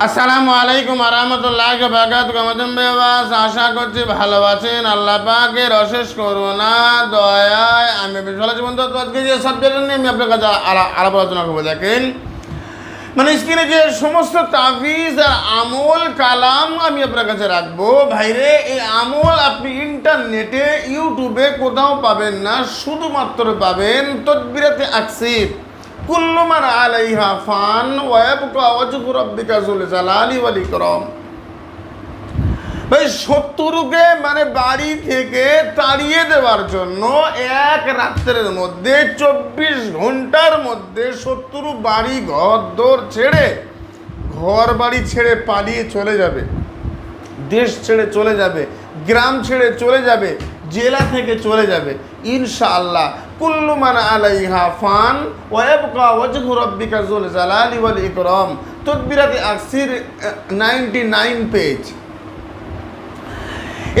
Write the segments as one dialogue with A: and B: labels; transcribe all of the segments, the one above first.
A: আসসালামু আলাইকুম আরহামতুল্লাহ বাগাত গমদম বেবাস আশা করছি ভালো আছেন। আল্লাহ পাকের অশেষ করুণা, দয়ায় আমি বিশাল জীবন তো আজকে যে সাবজেক্ট নিয়ে আমি আপনার কাছে আলা- আলাপ, আলোচনা করব, দেখেন। মানে স্ক্রিনে যে সমস্ত তাফিজ আর আমল, কালাম আমি আপনার কাছে রাখব। ভাইরে, এই আমল আপনি ইন্টারনেটে, ইউটিউবে কোথাও পাবেন না, শুধুমাত্র পাবেন তদবিরাতে আকসিফ কুল্লু মান আলাইহা ফান ওয়াবকা ওয়াজহু রাব্বিকা যুল জালালি ওয়াল ইকরাম। ভাই শত্রুকে মানে বাড়ি থেকে তাড়িয়ে দেওয়ার জন্য এক রাত্রের মধ্যে, চব্বিশ ঘণ্টার মধ্যে শত্রু বাড়ি ঘর দোর ছেড়ে, ঘর বাড়ি ছেড়ে পালিয়ে চলে যাবে। দেশ ছেড়ে চলে যাবে, গ্রাম ছেড়ে চলে যাবে, জেলা থেকে চলে যাবে। ইনশাআল্লাহ কুল্লু মান আলাইহা জালালি ওয়াল ইকরাম। তদবিরাতে আকসির 99 পেজ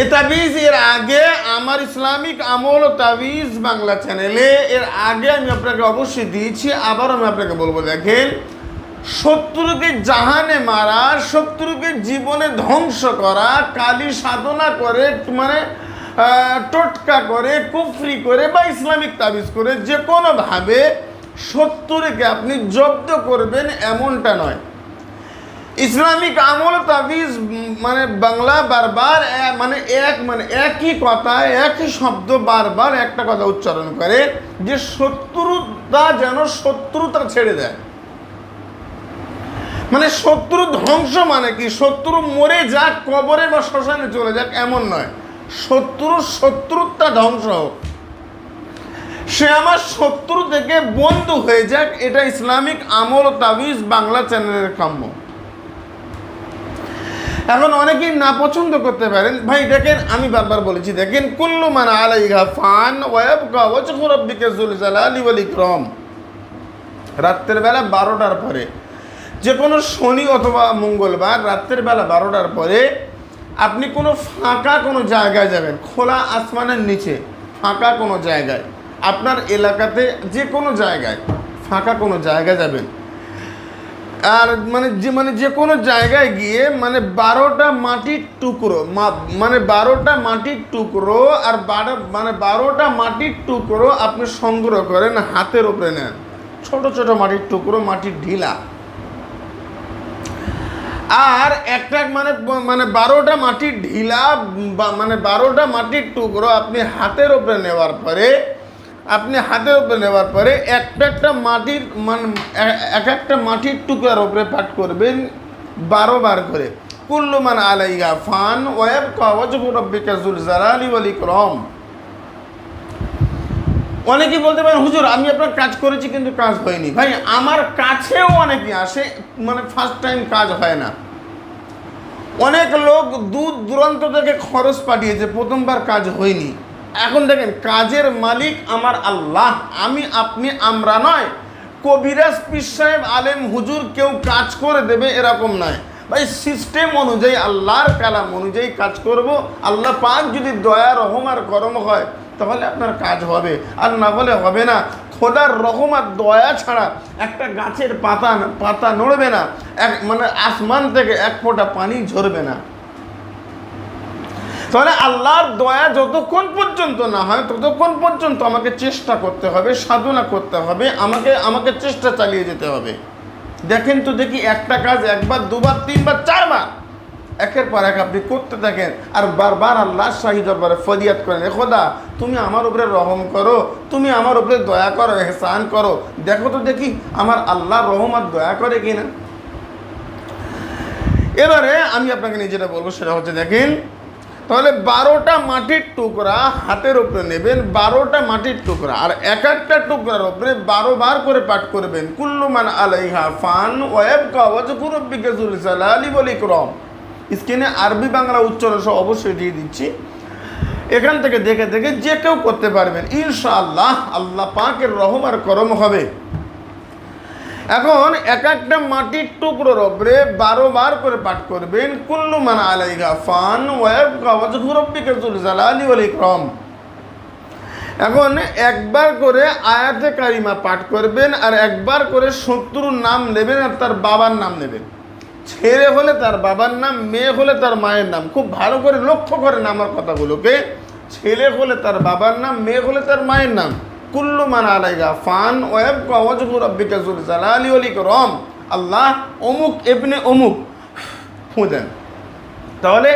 A: এ তাবিজ এর আগে আমার ইসলামিক আমল তাবিজ বাংলা চ্যানেলে, এর আগে আমি আপনাকে অবশ্যই দিয়েছি আবার আমি আপনাকে বলব, দেখেন, শত্রুকে জাহানে মারা, শত্রুকে জীবনে ধ্বংস করা, কালী সাধনা করে মানে টোটকা করে, কুফরি করে বা ইসলামিক তাবিজ করে যে কোনোভাবে শত্রুকে আপনি জব্দ করবেন এমনটা নয়। ইসলামিক আমল তাবিজ মানে বাংলা বারবার মানে এক মানে একই কথা, একই শব্দ বারবার একটা কথা উচ্চারণ করে যে শত্রুতা যেন শত্রুতা ছেড়ে দেয়। মানে শত্রু ধ্বংস মানে কি? শত্রু মরে যাক, কবরে বা শ্মশানে চলে যাক, এমন নয়। শত্রু শত্রুতা ধ্বংস হোক। সে আমার শত্রু থেকে বন্ধু হয়ে যাক, এটা ইসলামিক আমল তাবিজ বাংলা চ্যানেলের কাম্য। এখন অনেকেই না পছন্দ করতে পারেন, ভাই দেখেন আমি বারবার বলেছি, দেখেন, কুল্লু মান আলাইহা ফান ওয়াবকা ওয়াজহু বেলা বারোটার পরে যে কোনো শনি অথবা মঙ্গলবার রাত্রের বেলা বারোটার পরে আপনি কোনো ফাঁকা কোনো জায়গায় যাবেন, খোলা আসমানের নিচে, ফাঁকা কোনো জায়গায়, আপনার এলাকাতে যে কোনো জায়গায়, ফাঁকা কোনো জায়গায় যাবেন। আর মানে যে মানে যে কোনো জায়গায় গিয়ে মানে বারোটা মাটির টুকরো মানে বারোটা মাটির টুকরো আর বারো মানে বারোটা মাটির টুকরো আপনি সংগ্রহ করেন হাতের ওপরে নেন। ছোট ছোট মাটির টুকরো, মাটির ঢিলা। আর একটা মানে মানে বারোটা মাটির ঢিলা মানে বারোটা মাটির টুকরো আপনি হাতের উপরে নেওয়ার পরে, আপনি হাতের উপরে নেওয়ার পরে একটা একটা মাটির মানে এক একটা মাটির টুকরার উপরে পাঠ করবেন বারো বার করে। কুল্লু মান আলাইগা ফান ওয়েব কাওয়াজবু রব্বিকা যুল জালালি ওয়াল ইকরাম। অনেকেই বলতে পারেন, হুজুর, আমি আপনার কাজ করেছি কিন্তু কাজ হয়নি। ভাই, আমার কাছেও অনেকে আসে মানে ফার্স্ট টাইম কাজ হয় না। অনেক লোক দূর দূরান্ত থেকে খরচ পাঠিয়েছে, প্রথমবার কাজ হয়নি। এখন দেখেন, কাজের মালিক আমার আল্লাহ, আমি, আপনি, আমরা নয়। কবিরাজ পীর সাহেব, আলেম হুজুর কেউ কাজ করে দেবে এরকম নয়। ভাই সিস্টেম অনুযায়ী, আল্লাহর কালাম অনুযায়ী কাজ করব। আল্লাহ পাক যদি দয়া, রহম আর হয় তাহলে আপনার কাজ হবে। আর না হলে হবে না। খোদার রহম আর দয়া ছাড়া একটা গাছের পাতা পাতা নড়বে না। এক মানে আসমান থেকে এক ফোঁটা পানি ঝরবে না। তাহলে আল্লাহর দয়া যতক্ষণ পর্যন্ত না হয়, ততক্ষণ পর্যন্ত আমাকে চেষ্টা করতে হবে, সাধনা করতে হবে, আমাকে আমাকে চেষ্টা চালিয়ে যেতে হবে। দেখেন তো দেখি একটা কাজ একবার, দুবার, তিনবার, চারবার। একের পর এক আপনি করতে থাকেন। আর বারবার আল্লাহ শাহী দরবারে ফরিয়াদ করেন খোদা, তুমি আমার উপরে রহম করো, তুমি আমার উপরে দয়া করো, এহসান করো। দেখো তো দেখি, আমার আল্লাহ রহম আর দয়া করে কিনা? এবারে আমি আপনাকে নিয়ে যেটা বলব, সেটা হচ্ছে দেখেন, তাহলে বারোটা মাটির টুকরা হাতের উপরে নেবেন, বারোটা মাটির টুকরা, আর এক একটা টুকরার উপরে বারো বার করে পাঠ করবেন। কুল্লুমান আলাইহা ফান ওয়েব কাওয়াজুরব্বিকা জুল জালালি ওয়াল ইকরাম। স্ক্রিনে আরবি বাংলা উচ্চারণ সহ অবশ্যই দিয়ে দিচ্ছি। এখান থেকে দেখে দেখে যে কেউ করতে পারবেন, ইনশাআল্লাহ আল্লাহ পাকের রহম আর করম হবে। এখন এক একটা মাটির টুকরোর ওপরে বারো বার করে পাঠ করবেন, কুল্লু মানা আলাইহা ফান জালালি ওয়াল ইকরাম। এখন একবার করে আয়াতে কারিমা পাঠ করবেন আর একবার করে শত্রুর নাম নেবেন আর তার বাবার নাম নেবেন। ছেলে হলে তার বাবার নাম, মেয়ে হলে তার মায়ের নাম। খুব ভালো করে লক্ষ্য করেন আমার কথাগুলোকে। ছেলে হলে তার বাবার নাম, মেয়ে হলে তার মায়ের নাম। কুল্লু মান আলাইগা ফান ওয়েব ইকরাম। আল্লাহ অমুক এবনে অমুক। ফু দেন। তাহলে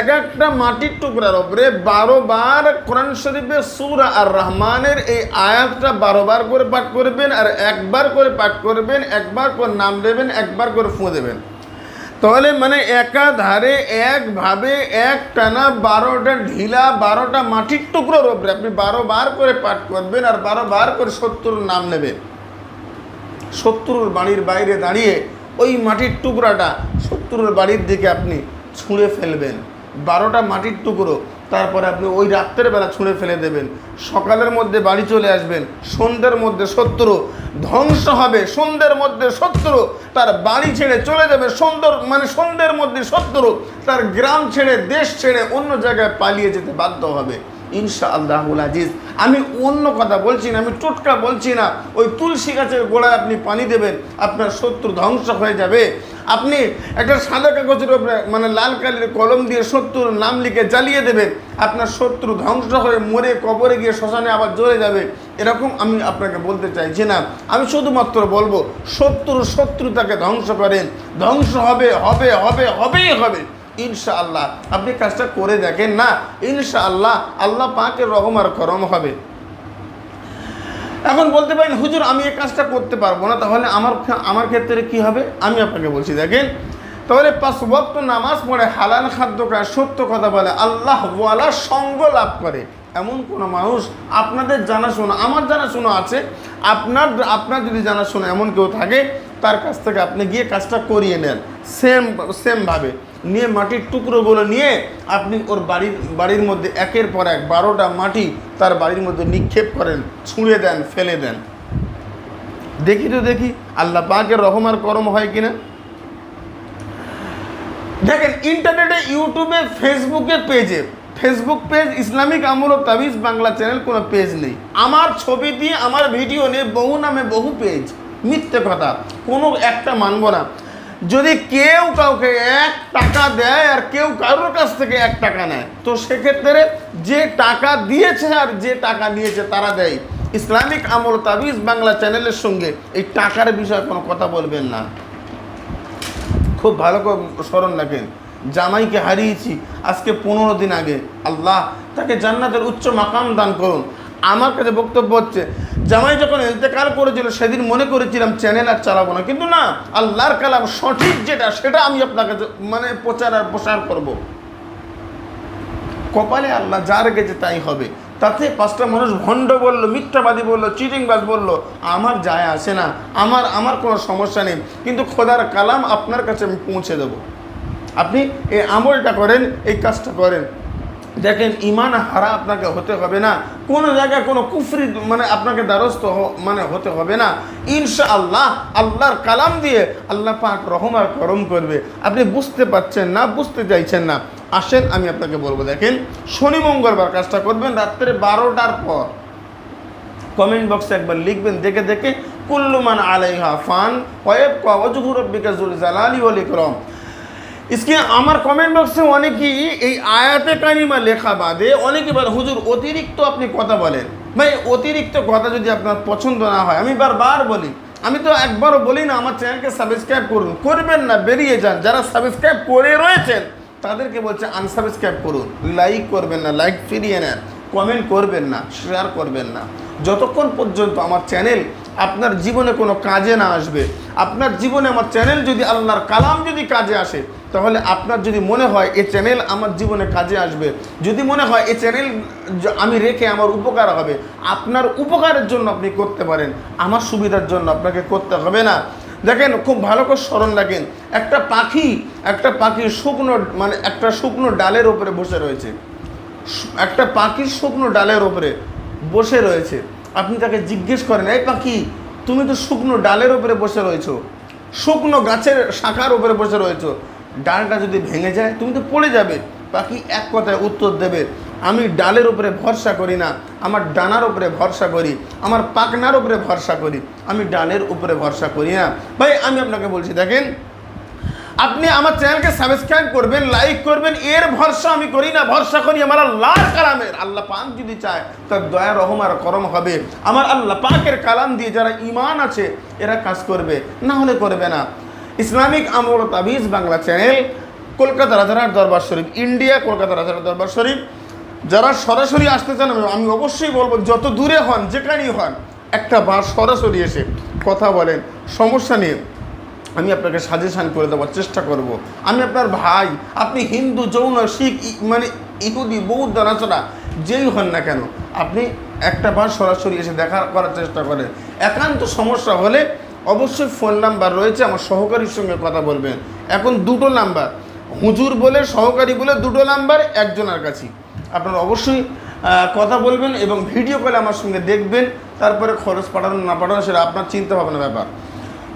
A: এক একটা মাটির টুকরার ওপরে বারো বার কোরআন শরীফের সুরা আর রহমানের এই আয়াতটা বারো বার করে পাঠ করবেন আর একবার করে পাঠ করবেন, একবার করে নাম দেবেন, একবার করে ফুঁ দেবেন। তাহলে মানে একাধারে একভাবে এক টানা বারোটা ঢিলা, বারোটা মাটির টুকরো রোপরে আপনি বারো বার করে পাঠ করবেন আর বারো বার করে শত্রুর নাম নেবেন। শত্রুর বাড়ির বাইরে দাঁড়িয়ে ওই মাটির টুকরাটা শত্রুর বাড়ির দিকে আপনি ছুঁড়ে ফেলবেন। বারোটা মাটির টুকরো তারপরে আপনি ওই রাত্রের বেলা ছুঁড়ে ফেলে দেবেন। সকালের মধ্যে বাড়ি চলে আসবেন, সন্ধ্যের মধ্যে শত্রু ধ্বংস হবে, সন্ধ্যের মধ্যে শত্রু তার বাড়ি ছেড়ে চলে যাবে সুন্দর মানে সন্ধ্যের মধ্যে শত্রু তার গ্রাম ছেড়ে, দেশ ছেড়ে অন্য জায়গায় পালিয়ে যেতে বাধ্য হবে। ইনশা আল্লাহুল আজিজ, আমি অন্য কথা বলছি না, আমি টোটকা বলছি না। ওই তুলসী গাছের গোড়ায় আপনি পানি দেবেন, আপনার শত্রু ধ্বংস হয়ে যাবে। আপনি একটা সাদা কাগজের উপরে মানে লাল কালির কলম দিয়ে শত্রুর নাম লিখে জ্বালিয়ে দেবেন, আপনার শত্রু ধ্বংস হয়ে মরে কবরে গিয়ে শ্মশানে আবার জ্বলে যাবে। এরকম আমি আপনাকে বলতে চাইছি না, আমি শুধুমাত্র বলব শত্রু শত্রুতাকে ধ্বংস করেন। ধ্বংস হবে হবে হবে, হবেই হবে। ইনশাআল্লাহ, আপনি কাজটা করে দেখেন না, ইনশাআল্লাহ, আল্লাহ পাকের রহম আর করম হবে। এখন বলতে পারেন, হুজুর, আমি এই কাজটা করতে পারব না, তাহলে আমার আমার ক্ষেত্রে কি হবে? আমি আপনাকে বলছি, দেখেন, তাহলে পাঁচ নামাজ পড়ে হালাল খাদ্য খায়, সত্য কথা বলে, আল্লাহ ওয়ালা সঙ্গ লাভ করে। এমন কোনো মানুষ আপনাদের জানাশোনা, আমার জানাশোনা আছে, আপনার আপনার যদি জানাশোনা এমন কেউ থাকে, তার কাছ থেকে আপনি গিয়ে কাজটা করিয়ে নেন। সেম, সেমভাবে। নিয়ে মাটির টুকরোগুলো নিয়ে আপনি ওর বাড়ির বাড়ির মধ্যে একের পর এক বারোটা মাটি তার বাড়ির মধ্যে নিক্ষেপ করেন, ছুঁড়ে দেন, ফেলে দেন। দেখি তো দেখি, আল্লাহ পাকের রহমার করম হয় কিনা। দেখেন, ইন্টারনেটে, ইউটিউবে, ফেসবুকে পেজে, ফেসবুক পেজ, ইসলামিক আমল ও তাবিজ বাংলা চ্যানেল কোনো পেজ নেই। আমার ছবি দিয়ে, আমার ভিডিও নিয়ে বহু নামে বহু পেজ। মিথ্যে কথা, কোনো একটা মানব না। যদি কেউ কাউকে এক টাকা দেয় আর কেউ কারোর কাছ থেকে এক টাকা নেয়, তো সেক্ষেত্রে যে টাকা দিয়েছে আর যে টাকা নিয়েছে তারা দেয়। ইসলামিক আমল তাবিজ বাংলা চ্যানেলের সঙ্গে এই টাকার বিষয়ে কোনো কথা বলবেন না। খুব ভালো করে স্মরণ রাখেন, জামাইকে হারিয়েছি, আজকে পনেরো দিন আগে। আল্লাহ তাকে জান্নাতের উচ্চ মাকাম দান করুন। আমার কাছে বক্তব্য হচ্ছে, জামাই যখন ইন্তেকাল করেছিল, সেদিন মনে করেছিলাম চ্যানেল আর চালাবো না। কিন্তু না, আল্লাহর কালাম সঠিক যেটা, সেটা আমি আপনাকে মানে প্রচার আর প্রসার করব। কপালে আল্লাহ যা রেখেছে তাই হবে। তাতে পাঁচটা মানুষ ভণ্ড বলল, মিথ্যাবাদী বলল চিটিংবাজ বলল, আমার যায় আসে না, আমার আমার কোনো সমস্যা নেই। কিন্তু খোদার কালাম আপনার কাছে আমি পৌঁছে দেবো। আপনি এই আমলটা করেন, এই কাজটা করেন। দেখেন ইমান হারা আপনাকে হতে হবে না। কোনো জায়গায় কোনো কুফরি মানে আপনাকে দ্বারস্থ মানে হতে হবে না। ইনশা আল্লাহ আল্লাহর কালাম দিয়ে আল্লাহ পাক রহম আর করম করবে। আপনি বুঝতে পারছেন না, বুঝতে চাইছেন না। আসেন, আমি আপনাকে বলব, দেখেন, শনি মঙ্গলবার কাজটা করবেন রাত্রে বারোটার পর। কমেন্ট বক্সে একবার লিখবেন, দেখে দেখে কুল্লুমান আলাইহা ফান ওয়েব কওয়াজহু রব্বিকা জুল জালালি ওয়াল ইকরাম। इसके আমার কমেন্ট বক্সে অনেকেই এই আয়াতে কারিমা লেখা বাদে অনেকে বলে হুজুর অতিরিক্ত আপনি কথা বলেন ভাই অতিরিক্ত কথা যদি আপনার পছন্দ না হয় আমি বারবার বলি আমি তো একবারও বলি না আমার চ্যানেলকে সাবস্ক্রাইব করুন করবেন না বেরিয়ে যান যারা সাবস্ক্রাইব করে রয়েছেন তাদেরকে বলছে আনসাবস্ক্রাইব করুন লাইক করবেন না লাইক ফিরিয়ে নেন কমেন্ট করবেন না শেয়ার করবেন না যতক্ষণ পর্যন্ত আমার চ্যানেল আপনার জীবনে কোনো কাজে না আসবে আপনার জীবনে আমার চ্যানেল যদি আল্লাহর কালাম যদি কাজে আসে তাহলে আপনার যদি মনে হয় এই চ্যানেল আমার জীবনে কাজে আসবে, যদি মনে হয় এই চ্যানেল আমি রেখে আমার উপকার হবে, আপনার উপকারের জন্য আপনি করতে পারেন, আমার সুবিধার জন্য আপনাকে করতে হবে না। দেখেন, খুব ভালো করে স্মরণ রাখেন, একটা পাখি একটা পাখি শুকনো মানে একটা শুকনো ডালের ওপরে বসে রয়েছে। একটা পাখির শুকনো ডালের ওপরে বসে রয়েছে। আপনি তাকে জিজ্ঞেস করেন, এই পাখি, তুমি তো শুকনো ডালের ওপরে বসে রয়েছো, শুকনো গাছের শাখার উপরে বসে রয়েছো ডালটা যদি ভেঙে যায়, তুমি তো পড়ে যাবে। পাখি এক কথায় উত্তর দেবে, আমি ডালের উপরে ভরসা করি না, আমার ডানার উপরে ভরসা করি, আমার পাকনার উপরে ভরসা করি, আমি ডালের উপরে ভরসা করি না। ভাই, আমি আপনাকে বলছি, দেখেন, আপনি আমার চ্যানেলকে সাবস্ক্রাইব করবেন লাইক করবেন, এর ভরসা আমি করি না, ভরসা করি আমার আল্লাহর কালামের। আল্লাহ পাক যদি চায়, তার দয়া, রহম আর করম হবে। আমার আল্লাহ পাকের কালাম দিয়ে যারা ইমান আছে, এরা কাজ করবে, না হলে করবে না। ইসলামিক আমল তাবিজ বাংলা চ্যানেল কলকাতা রাজারহাট দরবার শরীফ, ইন্ডিয়া, কলকাতা রাজারহাট দরবার শরীফ। যারা সরাসরি আসতে চান, আমি- অবশ্যই বলব, যত দূরে হন, যেখানেই হন, একটা বার সরাসরি এসে কথা বলেন। সমস্যা নিয়ে আমি আপনাকে সাজেশান করে দেওয়ার চেষ্টা করব। আমি আপনার ভাই, আপনি হিন্দু, যৌন, শিখ মানে ইহুদি, বৌদ্ধ, নাচরা, যেই হন না কেন, আপনি একটা বার সরাসরি এসে দেখা করার চেষ্টা করেন। একান্ত সমস্যা হলে অবশ্যই ফোন নাম্বার রয়েছে, আমার সহকারীর সঙ্গে কথা বলবেন। এখন দুটো নাম্বার। হুজুর বলে, সহকারী বলে দুটো নাম্বার, একজনের কাছেই আপনারা অবশ্যই কথা বলবেন এবং ভিডিও কলে আমার সঙ্গে দেখবেন, তারপরে খরচ পাঠানো না পাঠানো সেটা আপনার চিন্তা ভাবনা ব্যাপার।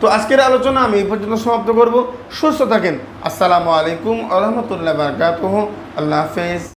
A: তো আজকের আলোচনা আমি এই পর্যন্ত সমাপ্ত করব। সুস্থ থাকেন। আসসালামু আলাইকুম আ রহমতুল্লাহ বারকাত আল্লাহ হাফেজ।